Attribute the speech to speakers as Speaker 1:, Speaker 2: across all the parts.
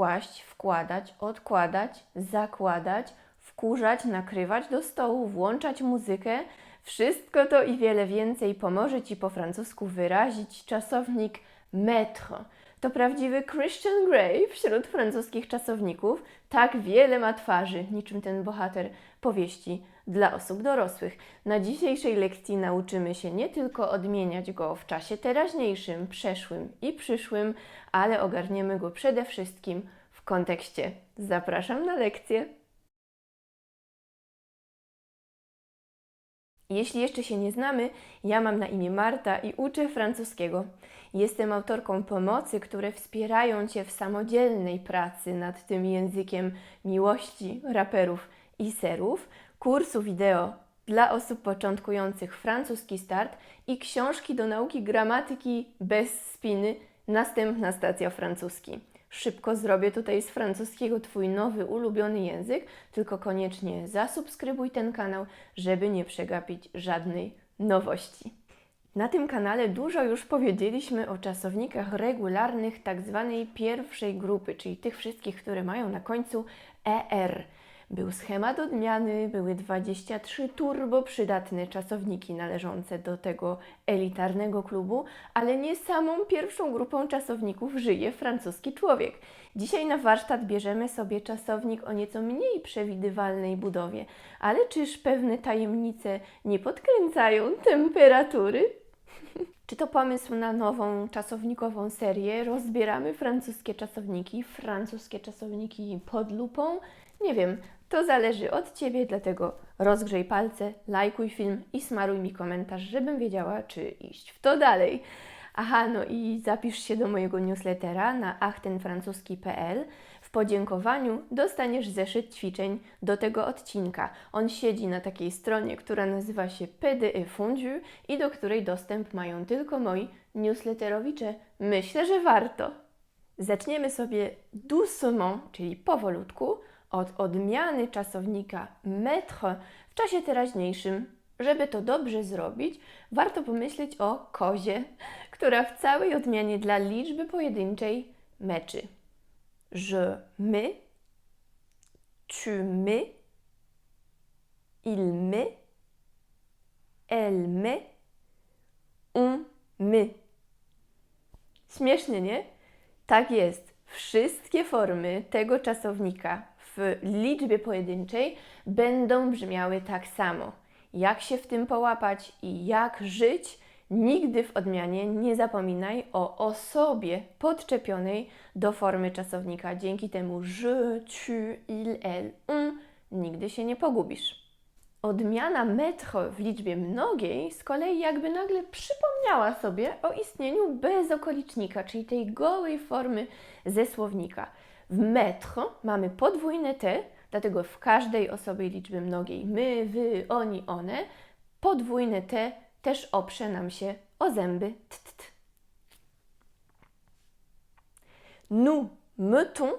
Speaker 1: kłaść, wkładać, odkładać, zakładać, wkurzać, nakrywać do stołu, włączać muzykę. Wszystko to i wiele więcej pomoże Ci po francusku wyrazić czasownik mettre. To prawdziwy Christian Grey wśród francuskich czasowników. Tak wiele ma twarzy, niczym ten bohater powieści dla osób dorosłych. Na dzisiejszej lekcji nauczymy się nie tylko odmieniać go w czasie teraźniejszym, przeszłym i przyszłym, ale ogarniemy go przede wszystkim w kontekście. Zapraszam na lekcję. Jeśli jeszcze się nie znamy, ja mam na imię Marta i uczę francuskiego. Jestem autorką pomocy, które wspierają Cię w samodzielnej pracy nad tym językiem miłości raperów i serów, kursu wideo dla osób początkujących francuski start i książki do nauki gramatyki bez spiny Następna stacja francuski. Szybko zrobię tutaj z francuskiego Twój nowy ulubiony język, tylko koniecznie zasubskrybuj ten kanał, żeby nie przegapić żadnej nowości. Na tym kanale dużo już powiedzieliśmy o czasownikach regularnych tak zwanej pierwszej grupy, czyli tych wszystkich, które mają na końcu ER. Był schemat odmiany, były 23 turbo przydatne czasowniki należące do tego elitarnego klubu, ale nie samą pierwszą grupą czasowników żyje francuski człowiek. Dzisiaj na warsztat bierzemy sobie czasownik o nieco mniej przewidywalnej budowie, ale czyż pewne tajemnice nie podkręcają temperatury? Czy to pomysł na nową czasownikową serię? Rozbieramy francuskie czasowniki, francuskie czasowniki pod lupą? Nie wiem, to zależy od Ciebie, dlatego rozgrzej palce, lajkuj film i smaruj mi komentarz, żebym wiedziała, czy iść w to dalej. Aha, no i zapisz się do mojego newslettera na achtenfrancuski.pl. W podziękowaniu dostaniesz zeszyt ćwiczeń do tego odcinka. On siedzi na takiej stronie, która nazywa się PDE Fondu i do której dostęp mają tylko moi newsletterowicze. Myślę, że warto. Zaczniemy sobie doucement, czyli powolutku, od odmiany czasownika mettre w czasie teraźniejszym. Żeby to dobrze zrobić, warto pomyśleć o kozie, która w całej odmianie dla liczby pojedynczej meczy. Je mets, tu mets, il met, elle met, on met. Śmiesznie, nie? Tak jest. Wszystkie formy tego czasownika w liczbie pojedynczej będą brzmiały tak samo. Jak się w tym połapać i jak żyć, nigdy w odmianie nie zapominaj o osobie podczepionej do formy czasownika. Dzięki temu je, tu, il, elle, on nigdy się nie pogubisz. Odmiana metro w liczbie mnogiej z kolei jakby nagle przypomniała sobie o istnieniu bezokolicznika, czyli tej gołej formy ze słownika. W metro mamy podwójne T, dlatego w każdej osobie liczby mnogiej my, wy, oni, one podwójne T też oprze nam się o zęby t, t, t. Nous mettons,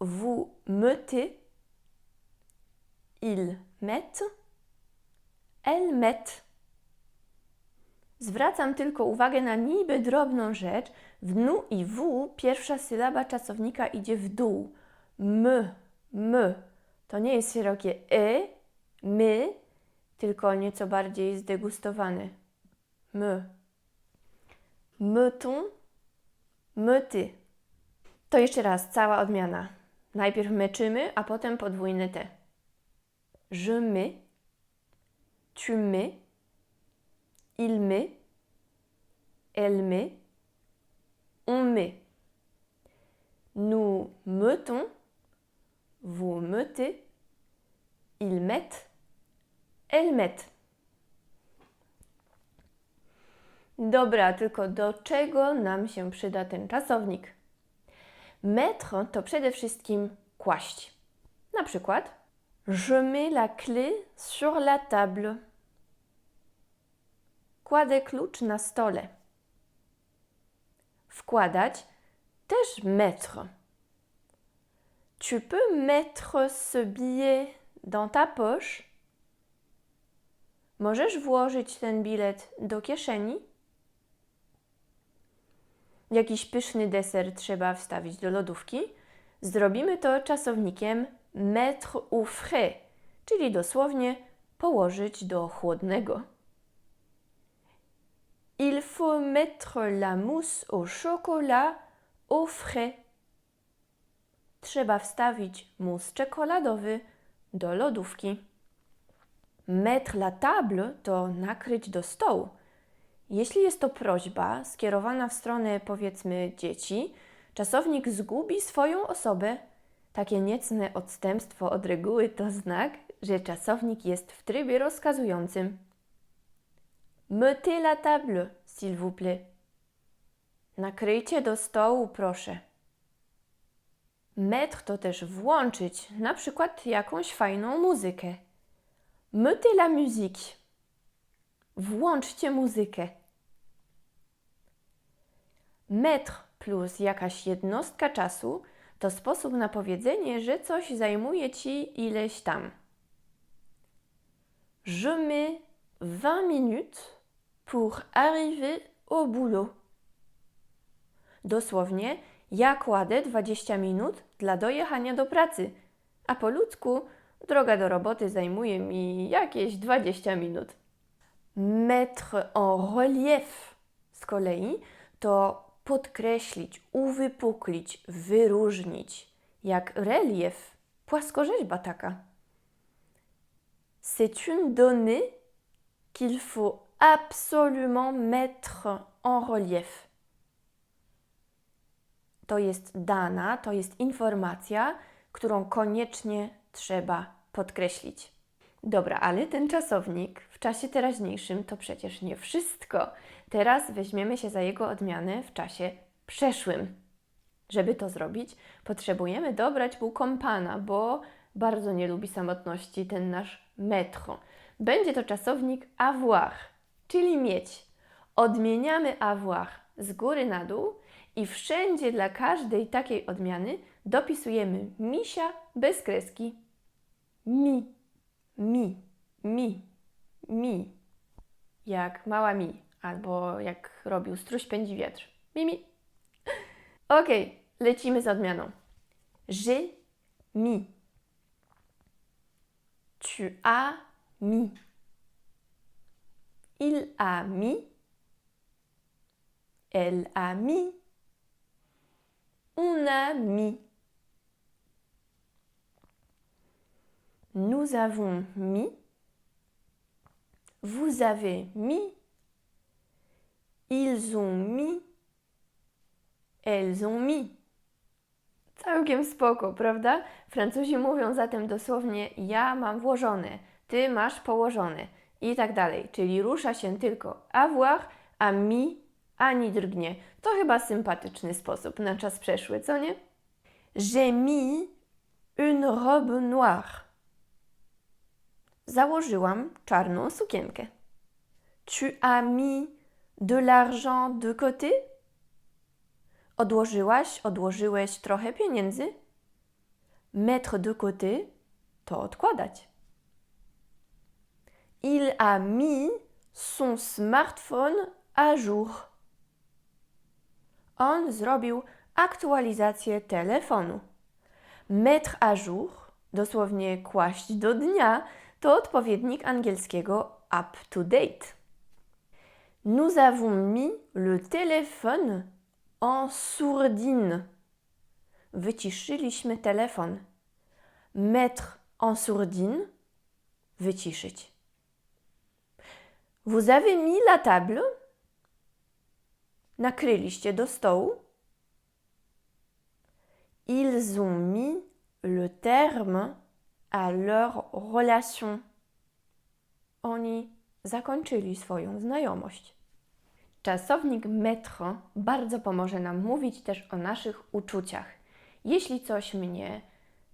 Speaker 1: vous mettez, ils mettent, elles mettent. Zwracam tylko uwagę na niby drobną rzecz. W nu i w pierwsza sylaba czasownika idzie w dół. M, m. To nie jest szerokie e, my, tylko nieco bardziej zdegustowane. M. Mettons, mety. To jeszcze raz, cała odmiana. Najpierw meczymy, a potem podwójne te. Je mets, tu mets, il met, elle met, on met. Nous mettons, vous mettez, ils mettent, elles mettent. Dobra, tylko do czego nam się przyda ten czasownik? Mettre to przede wszystkim kłaść. Na przykład, je mets la clé sur la table. Kładę klucz na stole. Wkładać też mettre. Tu peux mettre ce billet dans ta poche? Możesz włożyć ten bilet do kieszeni? jakiś pyszny deser trzeba wstawić do lodówki, zrobimy to czasownikiem mettre au frais, czyli dosłownie położyć do chłodnego. Il faut mettre la mousse au chocolat au frais. Trzeba wstawić mus czekoladowy do lodówki. Mettre la table to nakryć do stołu. Jeśli jest to prośba skierowana w stronę powiedzmy dzieci, czasownik zgubi swoją osobę. Takie niecne odstępstwo od reguły to znak, że czasownik jest w trybie rozkazującym. Mettez la table, s'il vous plaît. Nakryjcie do stołu, proszę. Mettre to też włączyć, na przykład jakąś fajną muzykę. Mettez la musique. Włączcie muzykę. Metr plus jakaś jednostka czasu to sposób na powiedzenie, że coś zajmuje ci ileś tam. Je mets 20 minutes pour arriver au boulot. Dosłownie, ja kładę 20 minut dla dojechania do pracy, a po ludzku droga do roboty zajmuje mi jakieś 20 minut. Mettre en relief z kolei to podkreślić, uwypuklić, wyróżnić, jak relief, płaskorzeźba taka. C'est une donnée qu'il faut absolument mettre en relief. To jest dana, to jest informacja, którą koniecznie trzeba podkreślić. Dobra, ale ten czasownik w czasie teraźniejszym to przecież nie wszystko. Teraz weźmiemy się za jego odmianę w czasie przeszłym. Żeby to zrobić, potrzebujemy dobrać mu kompana, bo bardzo nie lubi samotności ten nasz metro. Będzie to czasownik avoir, czyli mieć. Odmieniamy avoir z góry na dół i wszędzie dla każdej takiej odmiany dopisujemy misia bez kreski. Mi, mi, mi, mi. Jak mała mi, albo jak robił struś pędzi wiatr. Mi, mi. Ok, lecimy z odmianą. J'ai mis. Tu as mis. Il a mis. Elle a mis. On a mis. Nous avons mis. Vous avez mis. Ils ont mis. Elles ont mis. Całkiem spoko, prawda? Francuzi mówią zatem dosłownie ja mam włożone, ty masz położone i tak dalej. Czyli rusza się tylko avoir, a mi ani drgnie. To chyba sympatyczny sposób na czas przeszły, co nie? J'ai mis une robe noire. Założyłam czarną sukienkę. Tu as mis de l'argent de côté? Odłożyłaś, odłożyłeś trochę pieniędzy? Mettre de côté to odkładać. Il a mis son smartphone à jour. On zrobił aktualizację telefonu. Mettre à jour, dosłownie kłaść do dnia, to odpowiednik angielskiego up to date. Nous avons mis le téléphone en sourdine. Wyciszyliśmy telefon. Mettre en sourdine. Wyciszyć. Vous avez mis la table. Nakryliście do stołu. Ils ont mis le terme à leur relation. Oni zakończyli swoją znajomość. Czasownik metro bardzo pomoże nam mówić też o naszych uczuciach. Jeśli coś mnie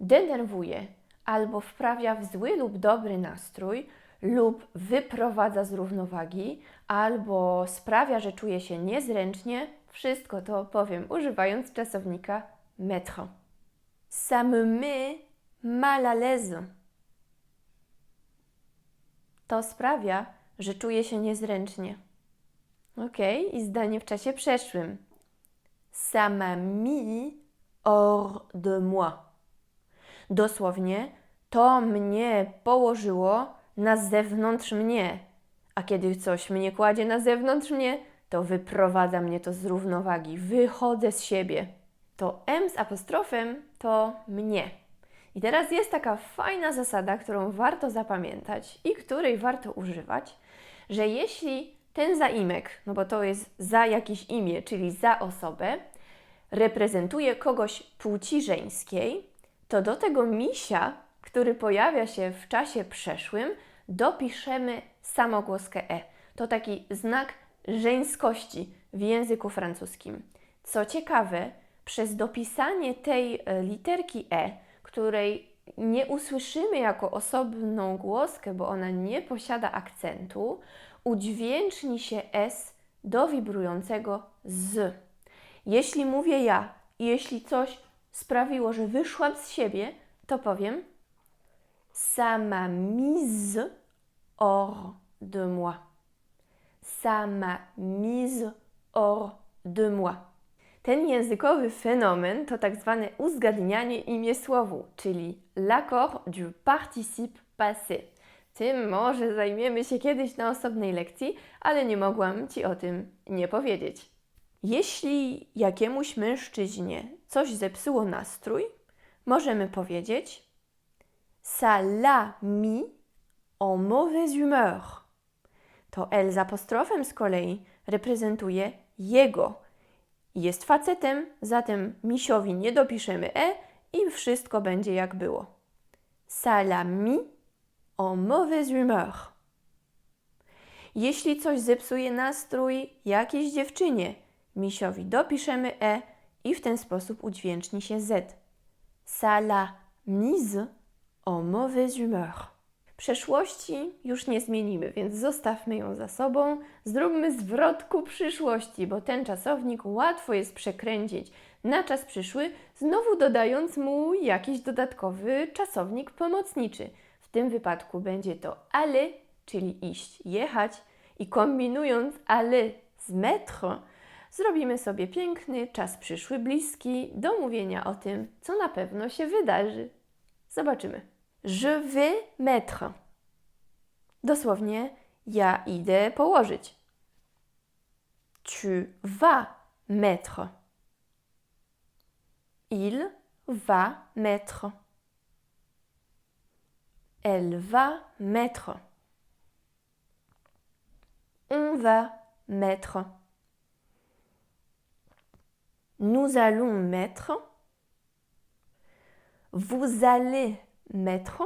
Speaker 1: denerwuje albo wprawia w zły lub dobry nastrój, lub wyprowadza z równowagi, albo sprawia, że czuję się niezręcznie, wszystko to powiem używając czasownika metro. Ça me met mal à l'aise. To sprawia, że czuję się niezręcznie. Ok, i zdanie w czasie przeszłym. Ça m'a mis hors de moi. Dosłownie, to mnie położyło na zewnątrz mnie. A kiedy coś mnie kładzie na zewnątrz mnie, to wyprowadza mnie to z równowagi, wychodzę z siebie. To M z apostrofem to mnie. I teraz jest taka fajna zasada, którą warto zapamiętać i której warto używać, że jeśli ten zaimek, no bo to jest za jakieś imię, czyli za osobę, reprezentuje kogoś płci żeńskiej, to do tego misia, który pojawia się w czasie przeszłym, dopiszemy samogłoskę e. To taki znak żeńskości w języku francuskim. Co ciekawe, przez dopisanie tej e, literki e, której nie usłyszymy jako osobną głoskę, bo ona nie posiada akcentu, udźwięczni się s do wibrującego z. Jeśli mówię ja i jeśli coś sprawiło, że wyszłam z siebie, to powiem Ça m'a mise hors de moi. Ça m'a mise hors de moi. Ten językowy fenomen to tak zwane uzgadnianie imię słowu, czyli l'accord du participe passé. Tym może zajmiemy się kiedyś na osobnej lekcji, ale nie mogłam Ci o tym nie powiedzieć. Jeśli jakiemuś mężczyźnie coś zepsuło nastrój, możemy powiedzieć Ça l'a mis en mauvaise humeur. To L z apostrofem z kolei reprezentuje jego. Jest facetem, zatem misiowi nie dopiszemy E i wszystko będzie jak było. Ça l'a mis en mauvaise humeur. Jeśli coś zepsuje nastrój jakiejś dziewczynie, misiowi dopiszemy E i w ten sposób udźwięczni się Z. Ça l'a mise en mauvaise humeur. Przeszłości już nie zmienimy, więc zostawmy ją za sobą. Zróbmy zwrot ku przyszłości, bo ten czasownik łatwo jest przekręcić na czas przyszły, znowu dodając mu jakiś dodatkowy czasownik pomocniczy. W tym wypadku będzie to aller, czyli iść, jechać i kombinując aller z mettre, zrobimy sobie piękny czas przyszły bliski do mówienia o tym, co na pewno się wydarzy. Zobaczymy. Je vais mettre. Dosłownie, ja idę położyć. Tu vas mettre. Il va mettre. Elle va mettre. On va mettre. Nous allons mettre. Vous allez mettre.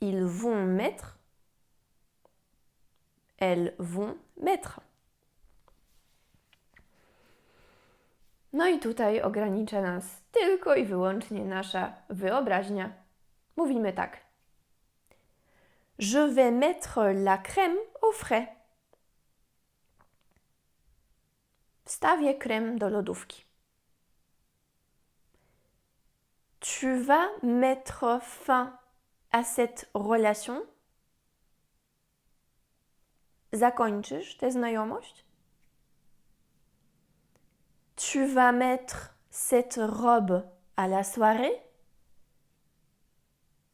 Speaker 1: Ils vont mettre. Elles vont mettre. No i tutaj ogranicza nas tylko i wyłącznie nasza wyobraźnia. Mówimy tak. Je vais mettre la crème au frais. Wstawię krem do lodówki. Tu vas mettre fin à cette relation? Zakończysz tę znajomość? Tu vas mettre cette robe à la soirée?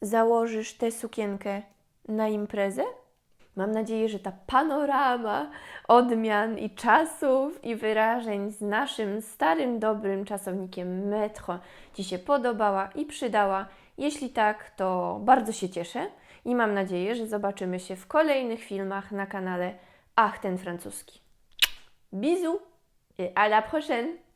Speaker 1: Założysz tę sukienkę na imprezę? Mam nadzieję, że ta panorama odmian i czasów i wyrażeń z naszym starym, dobrym czasownikiem metro Ci się podobała i przydała. Jeśli tak, to bardzo się cieszę i mam nadzieję, że zobaczymy się w kolejnych filmach na kanale Ach, ten francuski. Bisous et à la prochaine!